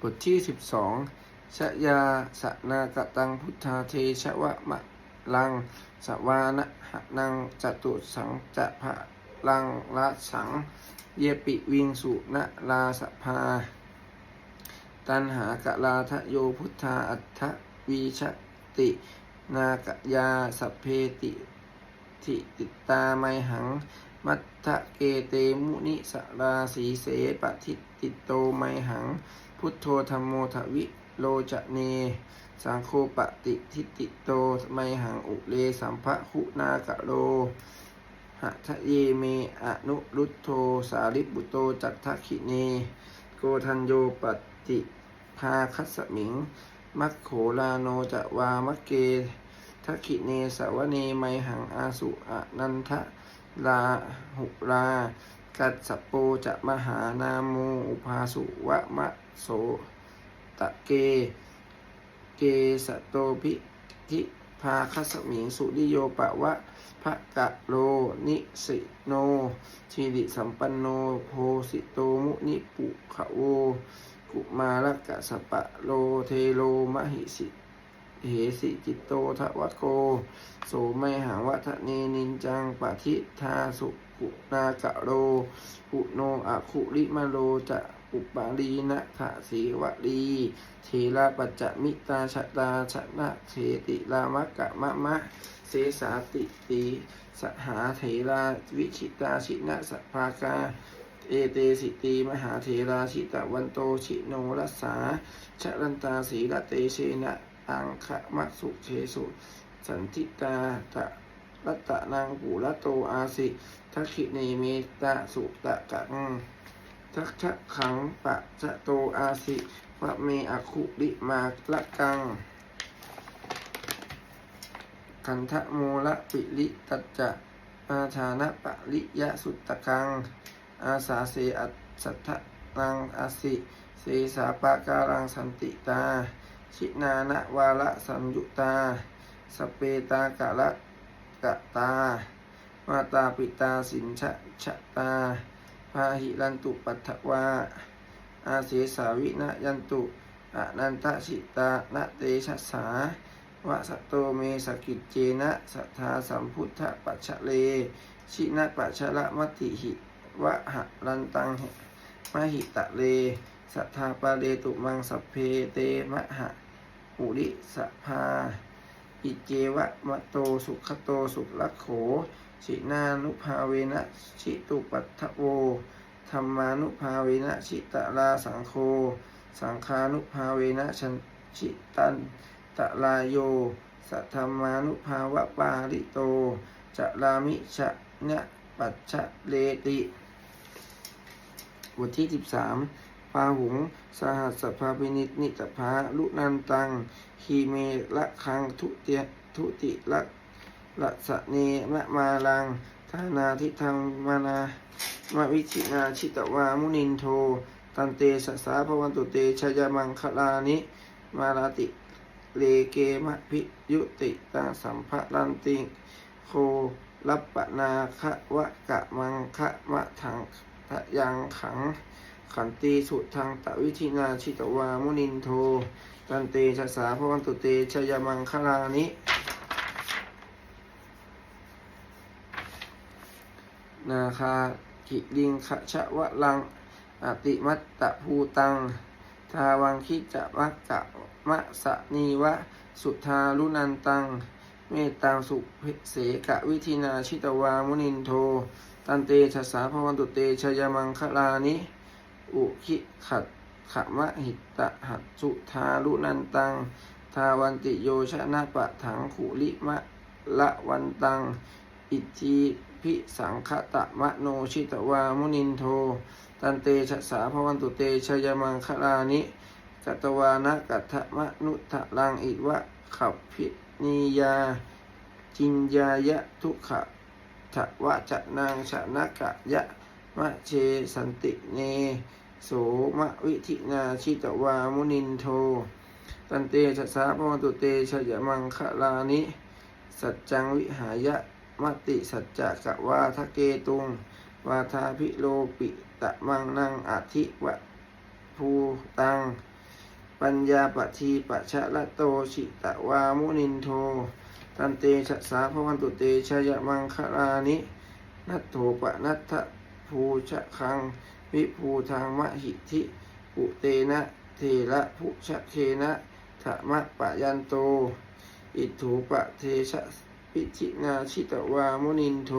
บทที่ 12 ชยาสนากตังพุทธาเทชวะมะลัง สวานะหะนังจตุสังจะภะลังละสัง เยปิวิงสุนะลาสภา ตันหากะลาทะโยพุทธาอัฏฐวีชติ นากะยาสัพเพติทิติตาไมหัง มัทะเกเตมุนิสราสีเสปะทิติโตไมหัง พุทโธธรรมโมทวิโลจะเน สังโฆปฏิทิติโตไมหังอุเลสัมภะคุณากะโลหะทะเยเมอนุรุตโธสาริบุโตจัตถคิเน โกทันโยปฏิภาคัสมิง มัคโขลาโนจะวามัคเกทักขิเนสวเนไมหังอาสุอะนันทะลาหุลากัสสปโปจะมหานาโมอุภาสุวะมะ โสตะเก เกสโตภิทิภาคัสสมิงสุริโยปะวะภะกะโลนิสิโนชีริสัมปันโนโพสิโตมุนิปุขะโว กุมารกะสปะโลเทโลมหิสิเหสิจิตโตทวะโก โสไมหังวัฒเนนินจังปะทิทาสุกุนากะโร ปุโนอะคุริมาโลจะ อุปาลีนะทะสีวลีเทระปัจจมิตาชะตาชนะเทติรามะกะมะมะเสสาติตีสหาเถราวิชิตาชินะสภากาเอเตสิตีมหาเถราชิตะวันโตชิโนรัสสาชะรันตาสีละเตเชนะอังคะมักสุเชสุ สันติตาตะรัตตะนางปูระโตอาสิทักขิเนเมตะสุตะกัง ทักชะขังปะจะโตอาสิวะเมอคุริมาละกังคันทะโมละปิลิตัจจะอาชานะปะลิยะสุตตะกัง อาสาเสอัตสัทธะนังอาสิเสสาปะการังสันติตา ชินานะวาละสัมยุตา สเปตากะละกะตา มาตาปิตาสินชะชะตา พาหิรันตุปัทวาอาเสสาวินะยันตุอนันตชิตานะเตชะสาวะสะโตเมสกิจเจนะสัทธาสัมพุทธปัจฉะเล ชินะปัจฉละมติหิวะหะรันตังหมหิตะเลสัทธาปาเลตุมังสัพเพเตมะหะปุริสภาอิเจวะมะโตสุขโตสุขลักโข ชินานุภาเวนะชิตุปัทโวธรรมานุภาเวนะชิตะลาสังโฆสังคานุภาเวนะชันชิตันตะลายโยสัทธรรมานุภาวะปาริโตจะลามิชะเนะปัจฉะเลติบทที่ 13พาหุง สหัสภาพินิจนิตภาลุนันตังคีเมละคังทุเตียทุติละ ละสะเนมะมาลังทานาทิทังมานามาวิชินาชิตวามุนินโท ตันเตสสาภวันตุเตชยมังคลานิมาลาติเลเกมะพิยุติตังสัมภะรันติโครัปปนาคะวะกะมังคะมะถังทะยังขัง ขันตีสุทังตะวิธินาชิตวามุนินโท ตันเตชะสาภวันตุเตชยมังคลานิ นาคาขิลิงขะชะวะลัง อติมัตตะภูตัง ทาวังคิจะวะกะมะสะนีวะ สุทารุนันตัง เมตตาสุเสกะวิธินาชิตวามุนินโท ตันเตชะสาภวันตุเตชยมังคลานิ อุคิขัดขะมะหิตะหัสุทารุนันตัง ทาวันติโยชนะปะถังขุลิมะละวันตัง อิจีพิสังคตะมะโนชิตวามุนินโท ตันเตชะสาภวันตุเตชยมังคลานิกัตวานะกัตถมะนุทะลังอิวะขับพินียา จินยายะทุขะทวะจะนางชนะกะยะมะเชสันติเนโสมะวิธินาชิตวามุนินโท ตันเตชะสาภวันตุเตชยมังคลานิ สัจจังวิหายะ มติสัจจะกะวาทะเกตุง วาทาพิโลปิตะมังนังอธิวะภูตัง ปัญญาปทีปะชะละโตชิตะวามุนินโท ตันเตชะสาพวันตุเตชยมังคลานิ นัตโถปะนัตถภูชะคัง วิภูทางมหิทิปุเตนะเทระภุชะเทนะธะมะปะยันโต อิถูปะเทชะ ปิจินาชิตวามุนินโท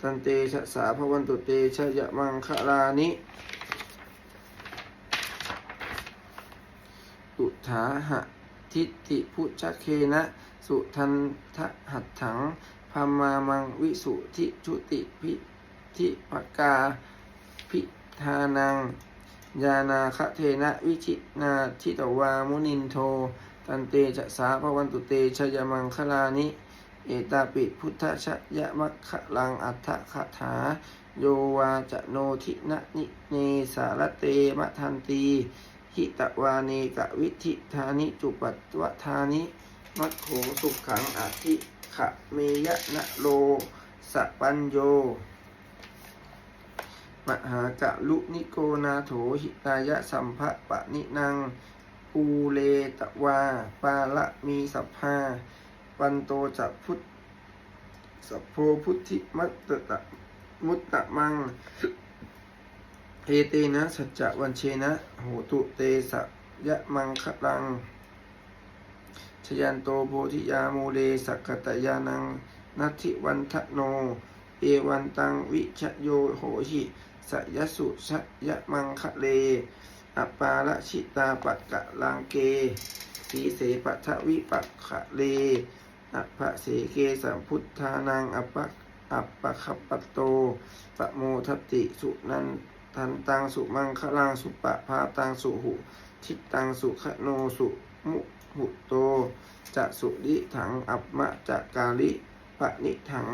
ตันเตชะสาพวันตุเตชยมังคลานิอุทาหะทิฏฐิพุชะเคนะ สุทันทะหัตถังพามามังวิสุทิชุติพิทิปกาพิธานัง ยานาคะเทนะวิชินาทิตวามุนินโท ตันเตจะสาพวันตุเตชยมังคลานิ เอตาปิพุทธชยมัคคลังอัฏฐคาถา โยวาจะโนทินะนิเนสารเตมะทันตีหิตวาเนกะวิธิธานิจุปัตวธานิมัคโขสุขังอธิขะเมยะนะโลสะปัญโย มหากะลุนิโกนาโถหิตายะสัมภะปะนินังปูเลตวา ปาละมีสัพพา ปันโตจักพุทธสัพโพพุทธิมัตตตะมุตตะมังเอเตนะสัจจวันเชนะโหตุเตสะยะมังคะลังชยันโตโพธิยาโมเลสักกตยานังนัติวันทะโน เอวันตังวิชโยโหหิสยสุชยะมังคะเลอปาละชิตาปักกะลังเกสีเสปัทวิปักขะเล อัปปะเสเกสัมพุทธานังอัปปะอัปปะคัปปโตปะโมทติสุนันทันตังสุมังคลังสุปะภาตังสุหุทิตังสุขโนสุมุหุโตจะสุดิถังอัปมะจะกาลิปะนิถัง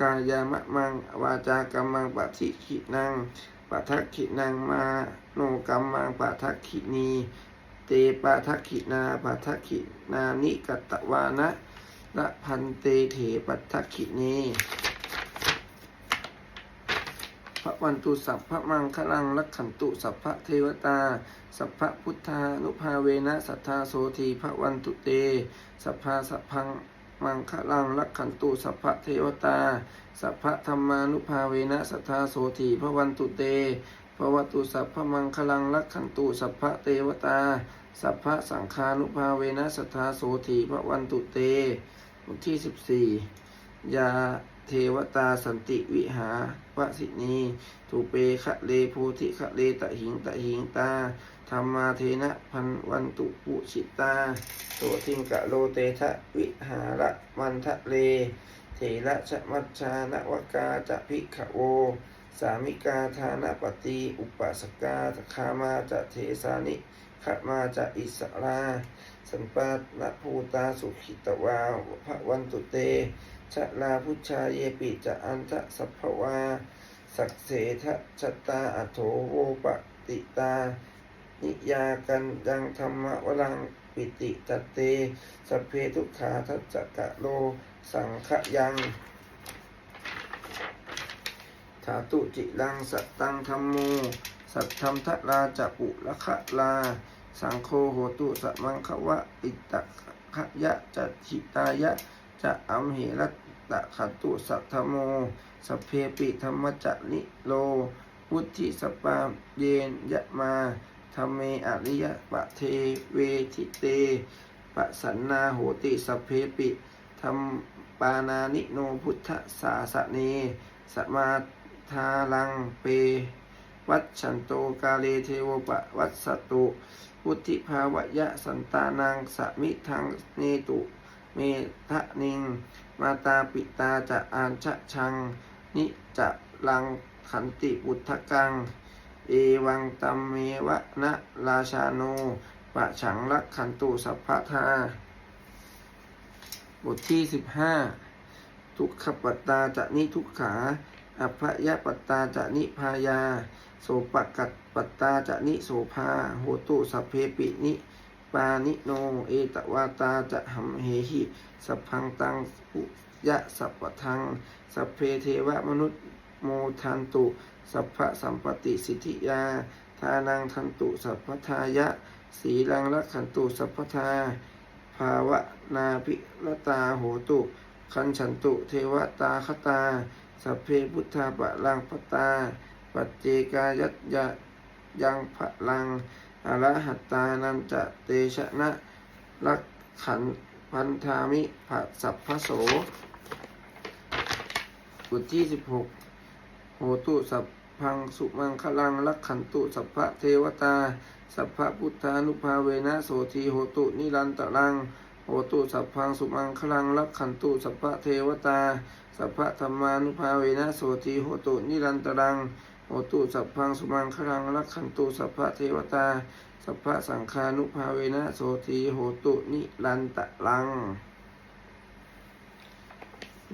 กายามะมังวาจากัมมังปะทิขินังปะทักขินังมาโนกัมมังปะทักขินี เตปะทักขินาปะทักขินานิกตตวานะ ละพันเตเถปัททักขิเนพระวันตุสัพพะมังคลังลักขันตุสัพพะเทวตา สัพพะพุทธานุภาเวนะสัทธาโสทีพระวันตุเต สัพพะสัพพังมังคลังลักขันตุสัพพะเทวตา สัพพะธรรมานุภาเวนะสัทธาโสทีพระวันตุเตพระวัตุสัพพะมังคลังลักขันตุสัพพะเทวตา สัพพะสังฆานุภาเวนะสัทธาโสทีพระวันตุเต วันที่สิบสี่ยาเทวตาสันติวิหาวสินีทูเปคะเลโพธิคะเลตะหิงตะหิงตาธรรมาเทนะพันวันตุปุชิตาโสทิงกะโลเตทะวิหาระวันทะเล เถระชะมัชชานวกาจะพิขโว สามิกาทานปฏิอุปสกาคามาจะเทสานิขมาจะอิสรา สัมปาณภูตาสุขิตวาพระวันตุเต ชะลาพุชาเยปิจะอันทะสัพพวา สักเสทะชะตาอโถโวปติตา นิยากันยังธรรมวรังปิติจัตเต สเพทุกขาทัจกะโล สังขยังถาตุจิรังสัตตังธรรมโม สัตธรรมทะลาจะปุละคะลา สังโฆโหตุสมังคะวะอิตตะขยะจัตถิตายะจะอัมเหรัตะขัตตุสัทธโมสเพปิธรรมจันิโลพุทธิสปาเยนยะมาธรรมเมอริยะปะเทเวทิเตปะสันนาโหติสเพปิธรรมปานานิโนพุทธสาสเนสมาทาลังเป วัชันโตกาเลเทวปะวัสสตุพุทธิภาวะสันตานังสมิทังเนตุเมทะนิง มาตาปิตาจะอานชะชัง นิจะลังขันติปุทธกัง เอวังตัมเมวะนะราชาโนปะฉังลักขันตุสัพพทาบทที่สิบห้าทุกขปตาจะนิทุกขา อัพยปัตตาจะนิพายา โสปกัตปัตตาจะนิโสภาโหตุสัพเพปินิปานิโน เอตวาตาจะหัมเหหิสัพพังตังปุยะสัพพทัง สัพเพเทวมนุษย์โมทันตุ สัพพะสัมปติสิทธิยา ทานังทันตุสัพพทายะ สีลังรักขันตุสัพพทา ภาวะนาภิรตาโหตุ คันฉันตุเทวตาคตา สัพเพพุทธาปะลังปตา ปัจเจกายัตยะยังพะลังอรหัตตานันจะเตชะนะรักขันพันธามิภะสัพพโสบทที่สิบหกโหตุสัพพังสุมังคลังรักขันตุสัพพะเทวตา สัพพะพุทธานุภาเวนะโสทีโหตุนิรันตรัง โหตุสัพพังสุมังคลังรักขันตุสัพพะเทวตา สัพพะธรรมานุภาเวนะโสทีโหตุนิรันตรังโหตุสัพพังสุมังคลังรักขันตุสัพพะเทวตา สัพพะสังฆานุภาเวนะโสทีโหตุนิรันตรัง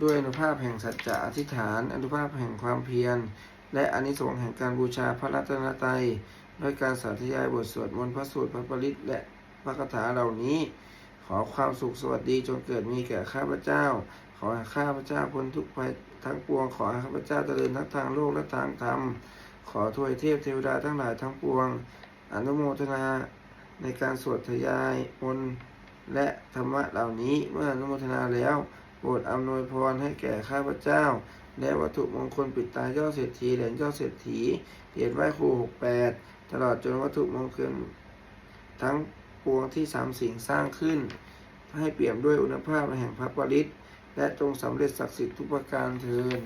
ด้วยอนุภาพแห่งสัจจะอธิษฐาน อนุภาพแห่งความเพียร และอนิสงส์แห่งการบูชาพระรัตนตรัยด้วยการสาธยายบทสวดมนต์พระสูตรพระปริตและพระคาถาเหล่านี้ อความสุขสวัสดีจงเกิดมีแก่ข้าพเจ้า ขอข้าพเจ้าพ้นทุกภัยทั้งปวง ขอข้าพเจ้าเจริญทั้งทางโลกและทางธรรม ขอถวยเทพเทวดาทั้งหลายทั้งปวง อนุโมทนาในการสวดทยายมนและธรรมะเหล่านี้เมื่ออนุโมทนาแล้วโปรดอำนวยพรให้แก่ข้าพเจ้า และวัตถุมงคลปิดตาเจ้าเศรษฐีเหรียญเจ้าเศรษฐีเหรียญไหว้ครูหกแปดตลอดจนวัตถุมงคลทั้ง ปวงที่สามสิ่งสร้างขึ้น ให้เปี่ยมด้วยอุณหภาพแห่งพระปริตและจงสำเร็จศักดิ์สิทธิ์ทุกประการเทิน